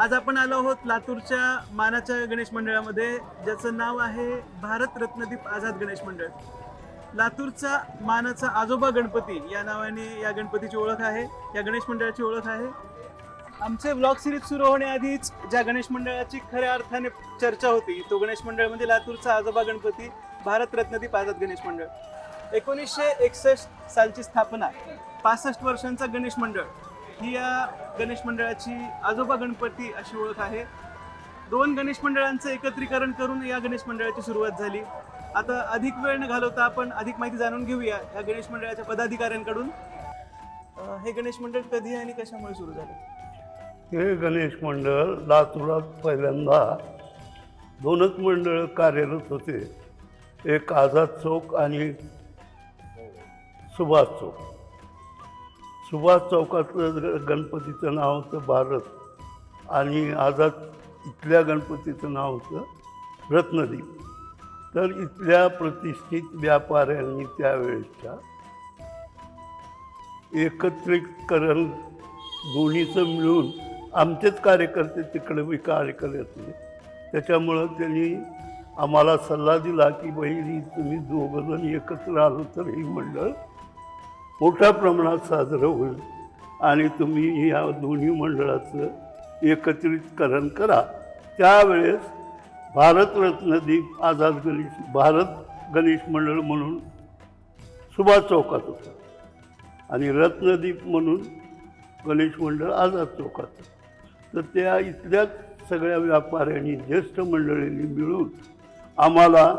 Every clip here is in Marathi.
आज आपण आलो आहोत लातूरच्या मानाच्या गणेश मंडळामध्ये ज्याचं नाव आहे भारत रत्नदीप आझाद गणेश मंडळ. लातूरचा मानाचा आजोबा गणपती या नावाने या गणपतीची ओळख आहे या गणेश मंडळाची ओळख आहे. आमचे ब्लॉग सिरीज सुरू होण्याआधीच ज्या गणेश मंडळाची खऱ्या अर्थाने चर्चा होती तो गणेश मंडळ म्हणजे लातूरचा आजोबा गणपती भारत रत्नदीप आझाद गणेश मंडळ. एकोणीसशे एकसष्ट सालची स्थापना पासष्ट वर्षांचा गणेश मंडळ. ही या गणेश मंडळाची आजोबा गणपती अशी ओळख आहे. दोन गणेश मंडळांचं एकत्रीकरण करून या गणेश मंडळाची सुरुवात झाली. आता अधिक वेळ न घालवता आपण अधिक माहिती जाणून घेऊया या गणेश मंडळाच्या पदाधिकाऱ्यांकडून. हे गणेश मंडळ कधी आणि कशामुळे सुरू झाले? हे गणेश मंडळ लातूरात पहिल्यांदा दोनच मंडळ कार्यरत होते. एक आझाद चौक आणि सुभाष चौक. सुभाष चौकातलं ग- गणपतीचं नाव होतं भारत आणि आझाद इथल्या गणपतीचं नाव होतं रत्नदीप. तर इथल्या प्रतिष्ठित व्यापाऱ्यांनी त्यावेळेच्या एकत्रिकरण दोन्हीचं मिळून आमचेच कार्यकर्ते तिकडे मी कार्यकर्ते त्याच्यामुळं त्यांनी आम्हाला सल्ला दिला की बहिणी तुम्ही दोघंजण एकत्र आलो तर ही मंडळ मोठ्या प्रमाणात साजरं होईल. आणि तुम्ही या दोन्ही मंडळाचं एकत्रितकरण करा. त्यावेळेस भारतरत्नदीप आझाद गणेश भारत गणेश मंडळ म्हणून सुभाष चौकात होतं. आणि रत्नदीप म्हणून गणेश मंडळ आझाद चौकात. तर त्या इथल्याच सगळ्या व्यापाऱ्यांनी ज्येष्ठ मंडळींनी मिळून आम्हाला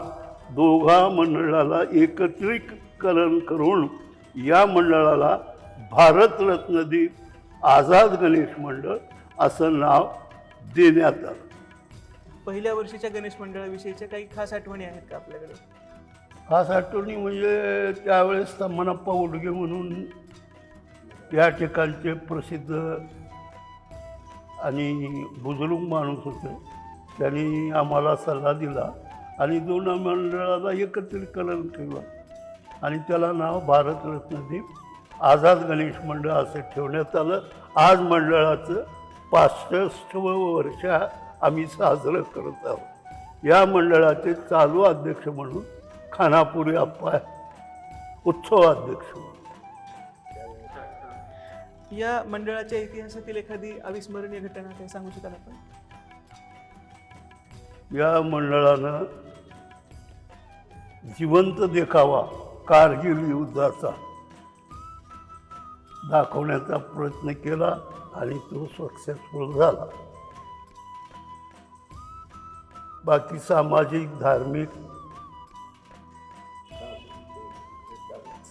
दोघा मंडळाला एकत्रितकरण करून या मंडळाला भारत रत्नदीप आझाद गणेश मंडळ असं नाव देण्यात आलं. पहिल्या वर्षीच्या गणेश मंडळाविषयीच्या काही खास आठवणी आहेत का आपल्याकडे? खास आठवणी म्हणजे त्यावेळेस तमनप्पा उडगे म्हणून या ठिकाणचे प्रसिद्ध आणि बुजुर्ग माणूस होते. त्यांनी आम्हाला सल्ला दिला आणि दोन मंडळाला एकत्रीकरण केलं. आणि त्याला नाव भारत रत्नदीप आझाद गणेश मंडळ असं ठेवण्यात आलं. आज मंडळाचं पासष्टवं वर्ष आम्ही साजरं करत आहोत. या मंडळाचे चालू अध्यक्ष म्हणून खानापुरी अप्पा उत्सव अध्यक्ष म्हणून. या मंडळाच्या इतिहासातील एखादी अविस्मरणीय घटना काही सांगू शकाल आपण? या मंडळानं जिवंत देखावा कारगिल युद्धाचा दाखवण्याचा प्रयत्न केला आणि तो सक्सेसफुल झाला. बाकी सामाजिक धार्मिक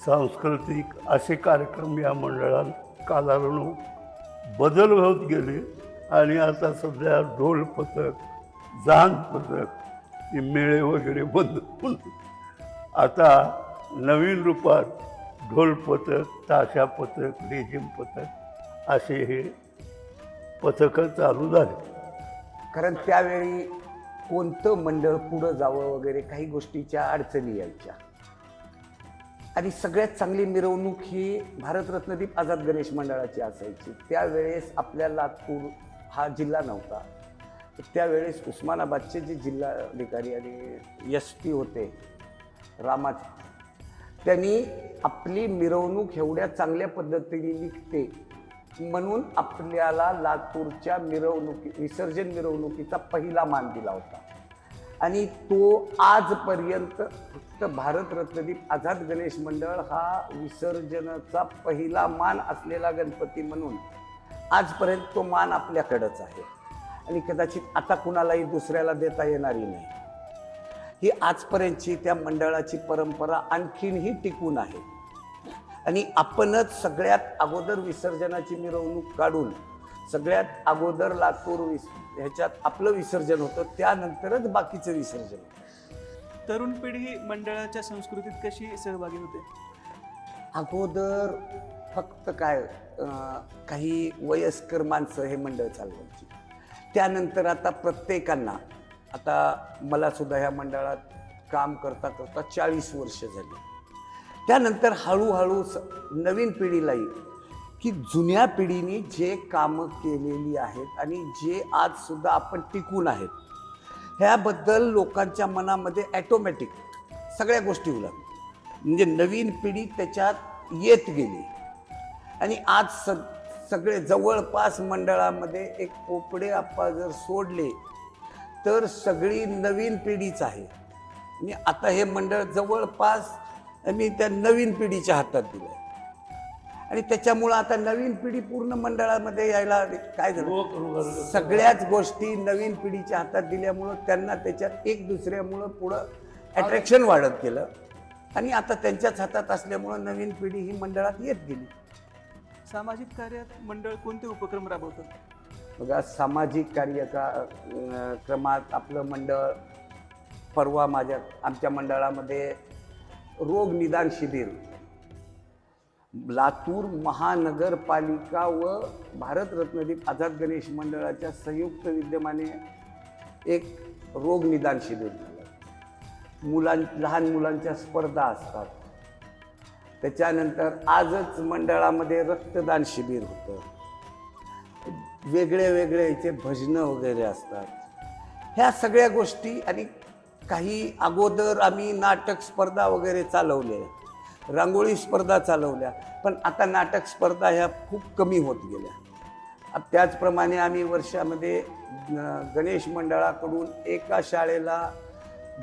सांस्कृतिक असे कार्यक्रम या मंडळात कालानुरूप बदल होत गेले आणि आता सध्या ढोल पथक जान पथक हे मेळे वगैरे बंद आता नवीन रूपात ढोल पथक ताशा पथक रेजिम पथक असे हे पथकं चालू झाले. कारण त्यावेळी कोणतं मंडळ पुढं जावं वगैरे काही गोष्टीच्या अडचणी यायच्या. आणि सगळ्यात चांगली मिरवणूक ही भारतरत्नदीप आझाद गणेश मंडळाची असायची. त्यावेळेस आपल्या लातूर हा जिल्हा नव्हता. त्यावेळेस उस्मानाबादचे जे जिल्हाधिकारी आणि एस पी होते रामाचे त्यांनी आपली मिरवणूक एवढ्या चांगल्या पद्धतीने निघते म्हणून आपल्याला लातूरच्या मिरवणुकी विसर्जन मिरवणुकीचा पहिला मान दिला होता. आणि तो आजपर्यंत फक्त भारत रत्नदीप आझाद गणेश मंडळ हा विसर्जनाचा पहिला मान असलेला गणपती म्हणून आजपर्यंत तो मान आपल्याकडंच आहे. आणि कदाचित आता कुणालाही दुसऱ्याला देता येणारी नाही. ही आजपर्यंतची त्या मंडळाची परंपरा आणखीनही टिकून आहे. आणि आपणच सगळ्यात अगोदर विसर्जनाची मिरवणूक काढून सगळ्यात अगोदर लातूर विस ह्याच्यात आपलं विसर्जन होतं त्यानंतरच बाकीचं विसर्जन. होतं तरुण पिढी मंडळाच्या संस्कृतीत कशी सहभागी होते? अगोदर फक्त काय काही वयस्कर माणसं हे मंडळ चालवायची. त्यानंतर आता प्रत्येकांना आता मला सुद्धा ह्या मंडळात काम करता करता चाळीस वर्ष झाली. त्यानंतर हळूहळू स नवीन पिढीलाही की जुन्या पिढीने जे कामं केलेली आहेत आणि जे आज सुद्धा आपण टिकून आहेत ह्याबद्दल लोकांच्या मनामध्ये ॲटोमॅटिक सगळ्या गोष्टी उलट. म्हणजे नवीन पिढी त्याच्यात येत गेली. आणि आज स सगळे जवळपास मंडळामध्ये एक पोपडे आप्पा जर सोडले तर सगळी नवीन पिढीच आहे. आणि आता हे मंडळ जवळपास आम्ही त्या नवीन पिढीच्या हातात दिलं आहे आणि त्याच्यामुळं आता नवीन पिढी पूर्ण मंडळामध्ये यायला काय झालं? सगळ्याच गोष्टी नवीन पिढीच्या हातात दिल्यामुळं त्यांना त्याच्यात एक दुसऱ्यामुळं पुढं अट्रॅक्शन वाढत गेलं. आणि आता त्यांच्याच हातात असल्यामुळं नवीन पिढी ही मंडळात येत गेली. सामाजिक कार्यात मंडळ कोणते उपक्रम राबवतं बघा सामाजिक कार्यका क्रमात आपलं मंडळ परवा माझ्या आमच्या मंडळामध्ये रोग निदान शिबिर. लातूर महानगरपालिका व भारत रत्नदीप आझाद गणेश मंडळाच्या संयुक्त विद्यमाने एक रोग निदान शिबिर झालं. मुलां लहान मुलांच्या स्पर्धा असतात. त्याच्यानंतर आजच मंडळामध्ये रक्तदान शिबिर होतं. वेगळे वेगळे इथे भजनं वगैरे असतात. ह्या सगळ्या गोष्टी आणि काही अगोदर आम्ही नाटक स्पर्धा वगैरे चालवले रांगोळी स्पर्धा चालवल्या पण आता नाटक स्पर्धा ह्या खूप कमी होत गेल्या. त्याचप्रमाणे आम्ही वर्षामध्ये गणेश मंडळाकडून एका शाळेला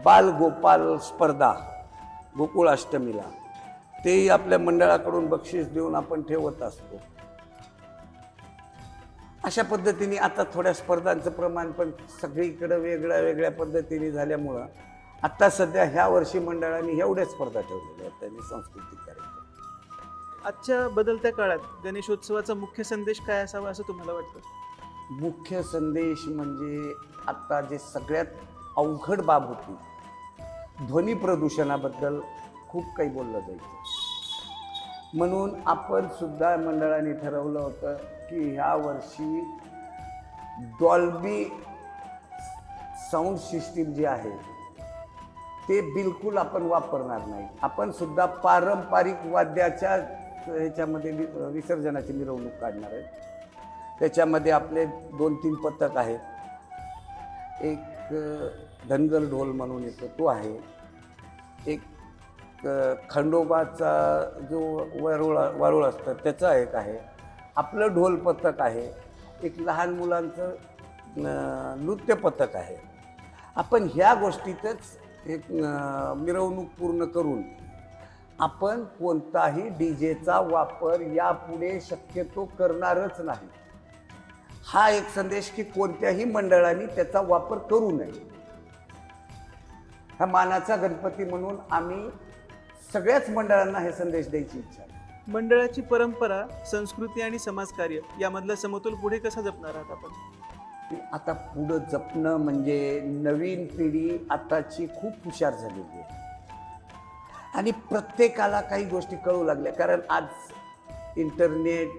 बालगोपाल स्पर्धा गोकुळ अष्टमीला तेही आपल्या मंडळाकडून बक्षीस देऊन आपण ठेवत असतो. अशा पद्धतीने आता थोड्या स्पर्धांचं प्रमाण पण सगळीकडं वेगळ्या वेगळ्या पद्धतीने झाल्यामुळं आता सध्या ह्या वर्षी मंडळाने एवढ्या स्पर्धा ठेवलेल्या आहेत त्यांनी सांस्कृतिक कार्यक्रम. आजच्या बदलत्या काळात गणेशोत्सवाचा मुख्य संदेश काय असावा असं तुम्हाला वाटतं? मुख्य संदेश म्हणजे आता जे सगळ्यात अवघड बाब होती ध्वनी प्रदूषणाबद्दल खूप काही बोललं जायचं. म्हणून आपण सुद्धा मंडळाने ठरवलं होतं की ह्या वर्षी डॉल्बी साऊंड सिस्टीम जी आहे ते बिलकुल आपण वापरणार नाही. आपण सुद्धा पारंपरिक वाद्याच्या ह्याच्यामध्ये वि- विसर्जनाची मिरवणूक काढणार आहे. त्याच्यामध्ये आपले दोन तीन पथक आहेत. एक धनगर ढोल म्हणून येतो तो आहे. एक खंडोबाचा जो वरुळ वारुळ असतं त्याचा एक आहे. आपलं ढोल पथक आहे. एक लहान मुलांचं नृत्य पथक आहे. आपण ह्या गोष्टीतच एक मिरवणूक पूर्ण करून आपण कोणताही डी जेचा वापर यापुढे शक्यतो करणारच नाही. हा एक संदेश की कोणत्याही मंडळाने त्याचा वापर करू नये. हा मानाचा गणपती म्हणून आम्ही सगळ्याच मंडळांना हे संदेश द्यायची इच्छा आहे. मंडळाची परंपरा संस्कृती आणि समाजकार्य यामधला समतोल पुढे कसा जपणार आहात आपण? आता पुढं जपणं म्हणजे नवीन पिढी आताची खूप हुशार झालेली आहे. आणि प्रत्येकाला काही गोष्टी कळू लागल्या. कारण आज इंटरनेट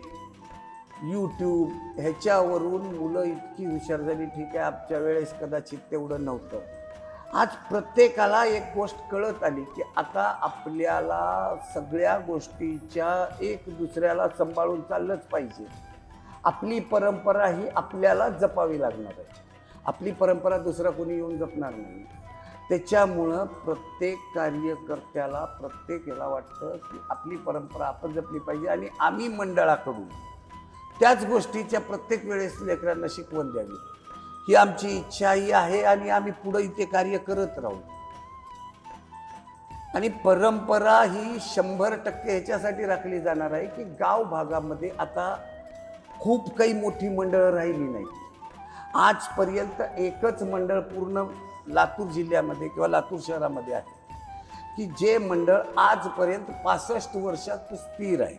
यूट्यूब ह्याच्यावरून मुलं इतकी हुशार झाली. ठीक आहे आमच्या वेळेस कदाचित तेवढं नव्हतं. आज प्रत्येकाला एक गोष्ट कळत आली की आता आपल्याला सगळ्या गोष्टीच्या एक दुसऱ्याला सांभाळून चाललंच पाहिजे. आपली परंपरा ही आपल्याला जपावी लागणार आहे. आपली परंपरा दुसरा कोणी येऊन जपणार नाही. त्याच्यामुळं प्रत्येक कार्यकर्त्याला प्रत्येक याला वाटतं की आपली परंपरा आपण जपली पाहिजे आणि आम्ही मंडळाकडून. त्याच गोष्टीच्या प्रत्येक वेळेस लेकरांना शिकवण द्यावी. ही आमची इच्छाही आहे आणि आम्ही पुढे इथे कार्य करत राहू. आणि परंपरा ही शंभर टक्के ह्याच्यासाठी राखली जाणार आहे की गाव भागामध्ये आता खूप काही मोठी मंडळं राहिली नाही आजपर्यंत एकच मंडळ पूर्ण लातूर जिल्ह्यामध्ये किंवा लातूर शहरामध्ये आहे की जे मंडळ आजपर्यंत पासष्ट वर्षात स्थिर आहे.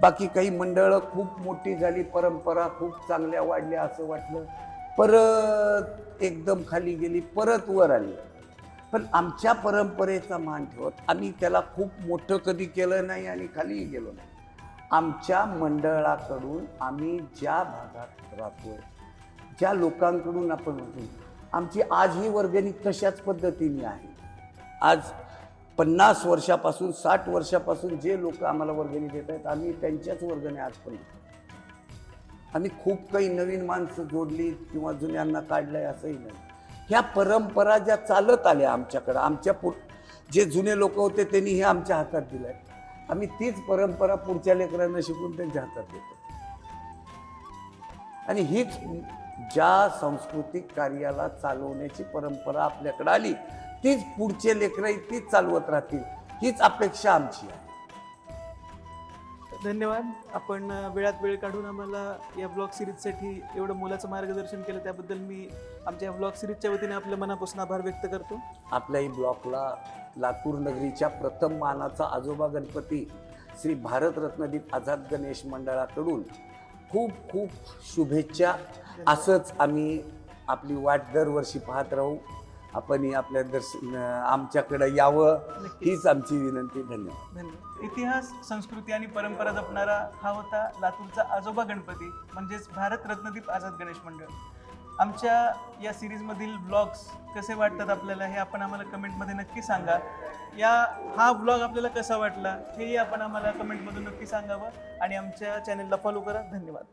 बाकी काही मंडळं खूप मोठी झाली परंपरा खूप चांगल्या वाढल्या असं वाटलं. परत एकदम खाली गेली परत वर आली. पण आमच्या परंपरेचा मान ठेवत आम्ही त्याला खूप मोठं कधी केलं नाही आणि खालीही गेलो नाही. आमच्या मंडळाकडून आम्ही ज्या भागात राहतोय ज्या लोकांकडून आपण होतो आमची आजही वर्गणी तशाच पद्धतीने आहे. आज पन्नास वर्षापासून साठ वर्षापासून जे लोक आम्हाला वर्गणी देत आहेत आम्ही त्यांच्याच वर्गणी आजपर्यंत आम्ही खूप काही नवीन माणसं जोडली किंवा जुन्यांना काढलंय असंही नाही. ह्या परंपरा ज्या चालत आल्या आमच्याकडं आमच्या पु जे जुने लोक होते त्यांनी हे आमच्या हातात दिलं आहे आम्ही तीच परंपरा पुढच्या लेकरांना शिकून त्यांच्या हातात देतो. आणि हीच ज्या सांस्कृतिक कार्याला चालवण्याची परंपरा आपल्याकडे आली तीच पुढचे लेकरंही तीच चालवत राहतील हीच अपेक्षा आमची आहे. धन्यवाद. आपण वेळात वेळ काढून आम्हाला या ब्लॉग सिरीजसाठी एवढं मोलाचं मार्गदर्शन केलं त्याबद्दल मी आमच्या ब्लॉग सिरीजच्या वतीने आपल्या मनापासून आभार व्यक्त करतो. आपल्याही ब्लॉकला लातूर नगरीच्या प्रथम मानाचा आजोबा गणपती श्री भारतरत्नदीप आझाद गणेश मंडळाकडून खूप खूप शुभेच्छा. असंच आम्ही आपली वाट दरवर्षी पाहत राहू. आपणही आपल्या दर्शन आमच्याकडं यावं हीच आमची विनंती. धन्यवाद. धन्यवाद. इतिहास संस्कृती आणि परंपरा जपणारा हा होता लातूरचा आजोबा गणपती म्हणजेच भारत रत्नदीप आझाद गणेश मंडळ. आमच्या या सिरीजमधील ब्लॉग्स कसे वाटतात आपल्याला हे आपण आम्हाला कमेंटमध्ये नक्की सांगा. या हा ब्लॉग आपल्याला कसा वाटला हेही आपण आम्हाला कमेंटमधून नक्की सांगावं. आणि आमच्या चॅनलला फॉलो करा. धन्यवाद.